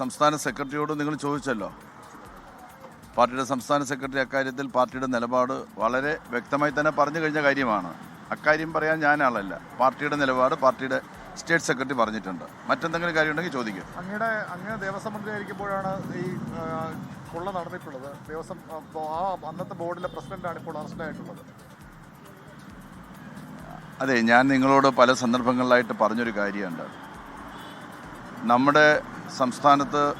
സംസ്ഥാന സെക്രട്ടറിയോട് നിങ്ങൾ ചോദിച്ചല്ലോ. പാർട്ടിയുടെ സംസ്ഥാന സെക്രട്ടറി അക്കാര്യത്തിൽ പാർട്ടിയുടെ നിലപാട് വളരെ വ്യക്തമായി തന്നെ പറഞ്ഞു കഴിഞ്ഞ കാര്യമാണ്. അക്കാര്യം പറയാൻ ഞാൻ ആളല്ല. പാർട്ടിയുടെ നിലപാട് പാർട്ടിയുടെ സ്റ്റേറ്റ് സെക്രട്ടറി പറഞ്ഞിട്ടുണ്ട്. മറ്റെന്തെങ്കിലും കാര്യം ഉണ്ടെങ്കിൽ ചോദിക്കും. അങ്ങയുടെ അങ്ങനെ ദേവസ്വം മന്ത്രി ആയിരിക്കുമ്പോഴാണ് ഈ കൊള്ള നടന്നിട്ടുള്ളത്. ദേവസ്വം ആ അന്നത്തെ ബോർഡിലെ പ്രസിഡന്റാണ് ഇപ്പോൾ അറസ്റ്റിലായിട്ടുള്ളത്. അതെ ഞാൻ നിങ്ങളോട് പല സന്ദർഭങ്ങളിലായിട്ട് പറഞ്ഞൊരു കാര്യമുണ്ട്. നമ്മുടെ സംസ്ഥാനത്ത്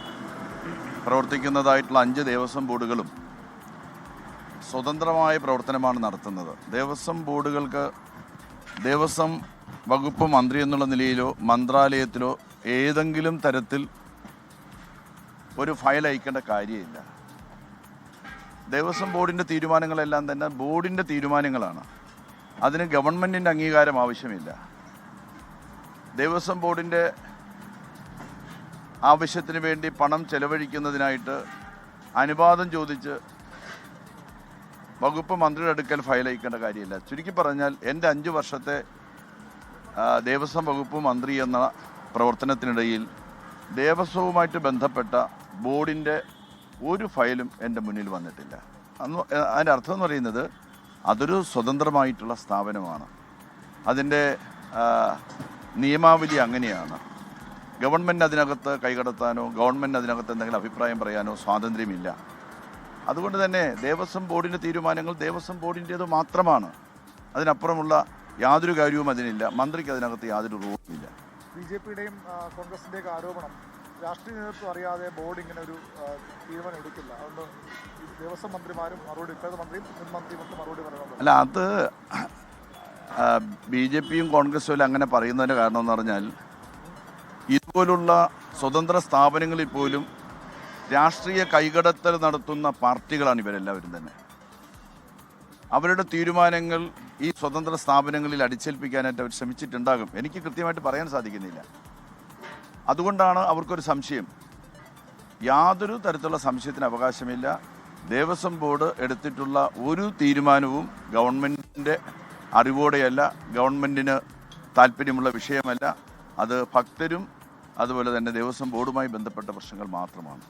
പ്രവർത്തിക്കുന്നതായിട്ടുള്ള അഞ്ച് ദേവസ്വം ബോർഡുകളും സ്വതന്ത്രമായ പ്രവർത്തനമാണ് നടത്തുന്നത്. ദേവസ്വം ബോർഡുകൾക്ക് ദേവസ്വം വകുപ്പ് മന്ത്രി എന്നുള്ള നിലയിലോ മന്ത്രാലയത്തിലോ ഏതെങ്കിലും തരത്തിൽ ഒരു ഫയൽ അയക്കേണ്ട കാര്യമില്ല. ദേവസ്വം ബോർഡിന്റെ തീരുമാനങ്ങളെല്ലാം തന്നെ ബോർഡിന്റെ തീരുമാനങ്ങളാണ്. അതിന് ഗവൺമെന്റിന്റെ അംഗീകാരം ആവശ്യമില്ല. ദേവസ്വം ബോർഡിന്റെ ആവശ്യത്തിന് വേണ്ടി പണം ചെലവഴിക്കുന്നതിനായിട്ട് അനുവാദം ചോദിച്ച് വകുപ്പ് മന്ത്രിയുടെ അടുക്കൽ ഫയൽ അയക്കേണ്ട കാര്യമില്ല. ചുരുക്കി പറഞ്ഞാൽ എന്റെ അഞ്ച് വർഷത്തെ ദേവസ്വം വകുപ്പ് മന്ത്രി എന്ന പ്രവർത്തനത്തിനിടയിൽ ദേവസ്വവുമായിട്ട് ബന്ധപ്പെട്ട ബോർഡിന്റെ ഒരു ഫയലും എന്റെ മുന്നിൽ വന്നിട്ടില്ല. അന്ന് അതിന്റെ അർത്ഥം എന്ന് പറയുന്നത് അതൊരു സ്വതന്ത്രമായിട്ടുള്ള സ്ഥാപനമാണ്. അതിന്റെ നിയമാവലി അങ്ങനെയാണ്. ഗവൺമെന്റ് അതിനകത്ത് കൈകടത്താനോ ഗവൺമെന്റ് അതിനകത്ത് എന്തെങ്കിലും അഭിപ്രായം പറയാനോ സ്വാതന്ത്ര്യമില്ല. അതുകൊണ്ട് തന്നെ ദേവസ്വം ബോർഡിന്റെ തീരുമാനങ്ങൾ ദേവസ്വം ബോർഡിന്റേത് മാത്രമാണ്. അതിനപ്പുറമുള്ള യാതൊരു കാര്യവും അതിനില്ല. മന്ത്രിക്ക് അതിനകത്ത് യാതൊരു റൂളും ഇല്ല ബി ജെ പിയുടെയും കോൺഗ്രസിന്റെയൊക്കെ ആരോപണം രാഷ്ട്രീയ നേതൃത്വം അറിയാതെ ബോർഡ് ഇങ്ങനെ ഒരു തീരുമാനം എടുക്കില്ല. അതുകൊണ്ട് ദേവസ്വം മന്ത്രിമാരും മറുപടി ഇപ്പോഴത്തെ മന്ത്രിയും മുൻ മന്ത്രിയും ഒക്കെ മറുപടി പറയുന്നത് അല്ല അത് ബി ജെ പിയും കോൺഗ്രസും എല്ലാം അങ്ങനെ പറയുന്നതിന്റെ കാരണം എന്ന് പറഞ്ഞാൽ ഇതുപോലുള്ള സ്വതന്ത്ര സ്ഥാപനങ്ങളിൽ പോലും രാഷ്ട്രീയ കൈകടത്തൽ നടത്തുന്ന പാർട്ടികളാണ് ഇവരെല്ലാവരും തന്നെ. അവരുടെ തീരുമാനങ്ങൾ ഈ സ്വതന്ത്ര സ്ഥാപനങ്ങളിൽ അടിച്ചേൽപ്പിക്കാനായിട്ട് അവർ ശ്രമിച്ചിട്ടുണ്ടാകും. എനിക്ക് കൃത്യമായിട്ട് പറയാൻ സാധിക്കുന്നില്ല. അതുകൊണ്ടാണ് അവർക്കൊരു സംശയം. യാതൊരു തരത്തിലുള്ള സംശയത്തിന് അവകാശമില്ല. ദേവസ്വം ബോർഡ് എടുത്തിട്ടുള്ള ഒരു തീരുമാനവും ഗവൺമെന്റിന്റെ അറിവോടെയല്ല ഗവൺമെന്റിന് താല്പര്യമുള്ള വിഷയമല്ല. അത് ഭക്തരും അതുപോലെ തന്നെ ദേവസ്വം ബോർഡുമായി ബന്ധപ്പെട്ട പ്രശ്നങ്ങൾ മാത്രമാണ്.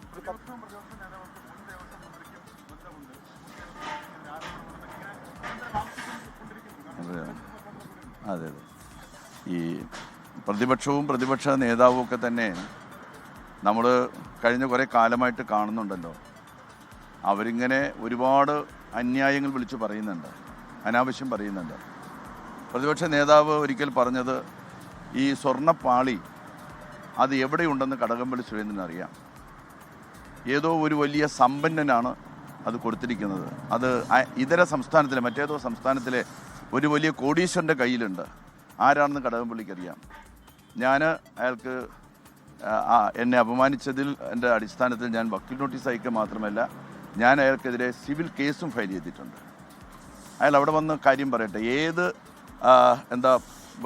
അതെ. അതെ ഈ പ്രതിപക്ഷവും പ്രതിപക്ഷ നേതാവും ഒക്കെ തന്നെ നമ്മൾ കഴിഞ്ഞ കുറേ കാലമായിട്ട് കാണുന്നുണ്ടല്ലോ. അവരിങ്ങനെ ഒരുപാട് അന്യായങ്ങൾ വിളിച്ച് പറയുന്നുണ്ട്. അനാവശ്യം പറയുന്നുണ്ട്. പ്രതിപക്ഷ നേതാവ് ഒരിക്കൽ പറഞ്ഞത് ഈ സ്വർണപ്പാളി അത് എവിടെയുണ്ടെന്ന് കടകംപള്ളി സുരേന്ദ്രൻ അറിയാം. ഏതോ ഒരു വലിയ സമ്പന്നനാണ് അത് കൊടുത്തിരിക്കുന്നത്. അത് ഇതര സംസ്ഥാനത്തിലെ മറ്റേതോ സംസ്ഥാനത്തിലെ ഒരു വലിയ കോടീശ്വരന്റെ കയ്യിലുണ്ട്. ആരാണെന്ന് കടകംപള്ളിക്ക് അറിയാം. ഞാൻ അയാൾക്ക് എന്നെ അപമാനിച്ചതിൽ എന്റെ അടിസ്ഥാനത്തിൽ ഞാൻ വക്കീൽ നോട്ടീസ് അയക്കുക മാത്രമല്ല ഞാൻ അയാൾക്കെതിരെ സിവിൽ കേസും ഫയൽ ചെയ്തിട്ടുണ്ട്. അയാൾ അവിടെ വന്ന് കാര്യം പറയട്ടെ. ഏത് എന്താ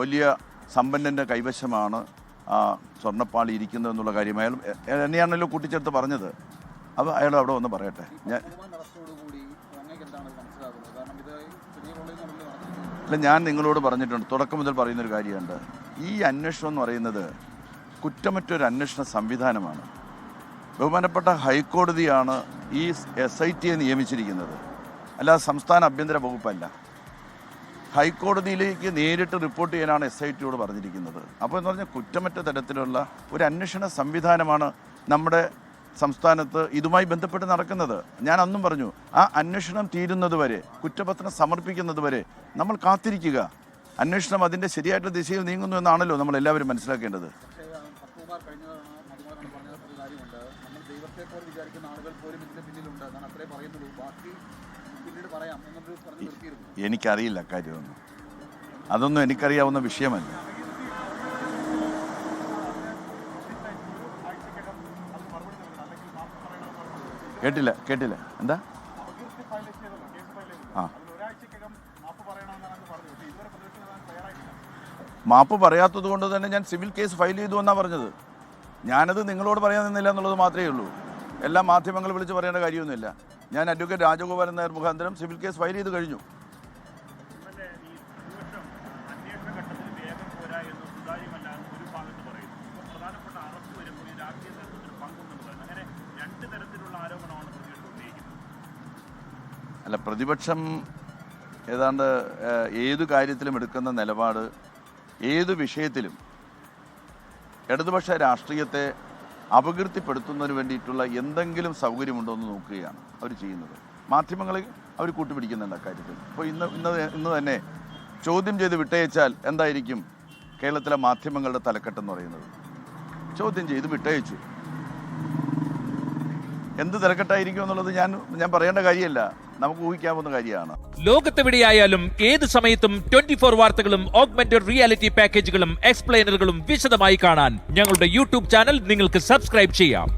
വലിയ സമ്പന്നന്റെ കൈവശമാണ് ആ സ്വർണപ്പാളി ഇരിക്കുന്നു എന്നുള്ള കാര്യം അയാൾ എന്നെയാണല്ലോ കൂട്ടിച്ചേർത്ത് പറഞ്ഞത്. അപ്പോൾ അയാൾ അവിടെ വന്ന് പറയട്ടെ. ഞാൻ അല്ല ഞാൻ നിങ്ങളോട് പറഞ്ഞിട്ടുണ്ട്. തുടക്കം മുതൽ പറയുന്നൊരു കാര്യമുണ്ട്. ഈ അന്വേഷണം എന്ന് പറയുന്നത് കുറ്റമറ്റൊരു അന്വേഷണ സംവിധാനമാണ്. ബഹുമാനപ്പെട്ട ഹൈക്കോടതിയാണ് ഈ എസ് ഐ ടിയെ നിയമിച്ചിരിക്കുന്നത്. അല്ലാതെ സംസ്ഥാന ആഭ്യന്തര വകുപ്പല്ല. ഹൈക്കോടതിയിലേക്ക് നേരിട്ട് റിപ്പോർട്ട് ചെയ്യാനാണ് എസ് ഐ ടിയോട് പറഞ്ഞിരിക്കുന്നത്. അപ്പോൾ എന്ന് പറഞ്ഞാൽ കുറ്റമറ്റ തരത്തിലുള്ള ഒരു അന്വേഷണ സംവിധാനമാണ് നമ്മുടെ സംസ്ഥാനത്ത് ഇതുമായി ബന്ധപ്പെട്ട് നടക്കുന്നത്. ഞാൻ അന്നും പറഞ്ഞു ആ അന്വേഷണം തീരുന്നത് വരെ കുറ്റപത്രം സമർപ്പിക്കുന്നത് വരെ നമ്മൾ കാത്തിരിക്കുക. അന്വേഷണം അതിന്റെ ശരിയായിട്ടുള്ള ദിശയിൽ നീങ്ങുന്നു എന്നാണല്ലോ നമ്മൾ എല്ലാവരും മനസ്സിലാക്കേണ്ടത്. ദൈവത്തെ വിചാരിക്കുന്ന ആളുകൾ ഇതിന്റെ പിന്നിലുണ്ട് ബാക്കി എനിക്കറിയില്ല കാര്യമൊന്നും അതൊന്നും എനിക്കറിയാവുന്ന വിഷയമല്ല. കേട്ടില്ല കേട്ടില്ല. എന്താ? മാപ്പ് പറയാത്തത് കൊണ്ട് തന്നെ ഞാൻ സിവിൽ കേസ് ഫയൽ ചെയ്തു എന്നാണ് പറഞ്ഞത്. ഞാനത് നിങ്ങളോട് പറയാൻ നിന്നില്ല എന്നുള്ളത് മാത്രമേ ഉള്ളൂ. എല്ലാ മാധ്യമങ്ങൾ വിളിച്ച് പറയേണ്ട കാര്യമൊന്നുമില്ല. ഞാൻ അഡ്വക്കേറ്റ് രാജഗോപാലൻ നായർ മുഖാന്തരം സിവിൽ കേസ് ഫയൽ ചെയ്ത് കഴിഞ്ഞു. അല്ല പ്രതിപക്ഷം ഏതാണ്ട് ഏത് കാര്യത്തിലും എടുക്കുന്ന നിലപാട് ഏത് വിഷയത്തിലും ഇടതുപക്ഷ രാഷ്ട്രീയത്തെ അപകീർത്തിപ്പെടുത്തുന്നതിന് വേണ്ടിയിട്ടുള്ള എന്തെങ്കിലും സൗകര്യമുണ്ടോ എന്ന് നോക്കുകയാണ് അവർ ചെയ്യുന്നത്. മാധ്യമങ്ങൾ അവർ കൂട്ടുപിടിക്കുന്നുണ്ട് അക്കാര്യത്തിൽ. അപ്പോൾ ഇന്ന് ഇന്ന് ഇന്ന് തന്നെ ചോദ്യം ചെയ്ത് വിട്ടയച്ചാൽ എന്തായിരിക്കും കേരളത്തിലെ മാധ്യമങ്ങളുടെ തലക്കെട്ടെന്ന് പറയുന്നത്? ചോദ്യം ചെയ്ത് വിട്ടയച്ചു. എന്ത് തിരക്കെട്ടായിരിക്കും എന്നുള്ളത് ഞാൻ ഞാൻ പറയേണ്ട കാര്യമല്ല. നമുക്ക് ഊഹിക്കാവുന്ന കാര്യമാണ്. ലോകത്തെവിടെയായാലും ഏത് സമയത്തും ട്വന്റി ഫോർ വാർത്തകളും ഓഗ്മെന്റഡ് റിയാലിറ്റി പാക്കേജുകളും എക്സ്പ്ലെയിനറുകളും വിശദമായി കാണാൻ ഞങ്ങളുടെ യൂട്യൂബ് ചാനൽ നിങ്ങൾക്ക് സബ്സ്ക്രൈബ് ചെയ്യാം.